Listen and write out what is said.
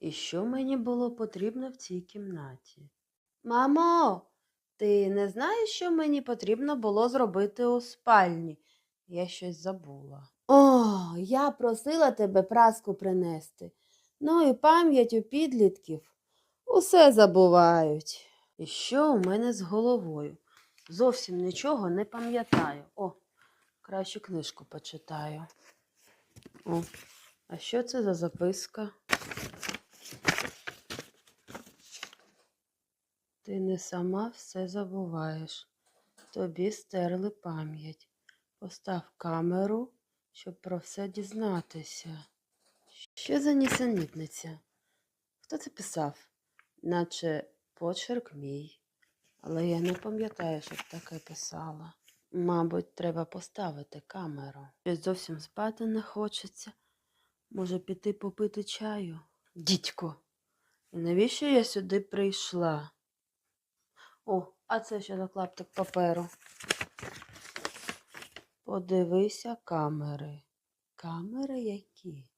І що мені було потрібно в цій кімнаті? Мамо, ти не знаєш, що мені потрібно було зробити у спальні? Я щось забула. О, я просила тебе праску принести. Ну і пам'ять у підлітків усе забувають. І що у мене з головою? Зовсім нічого не пам'ятаю. О, краще книжку почитаю. О, а що це за записка? Ти не сама все забуваєш. Тобі стерли пам'ять. Постав камеру, щоб про все дізнатися. Що за нісенітниця? Хто це писав? Наче почерк мій. Але я не пам'ятаю, щоб таке писала. Мабуть, треба поставити камеру. Щось зовсім спати не хочеться. Може, піти попити чаю? Дідько, навіщо я сюди прийшла? О, а це ще за клаптик паперу? Подивися камери. Камери які?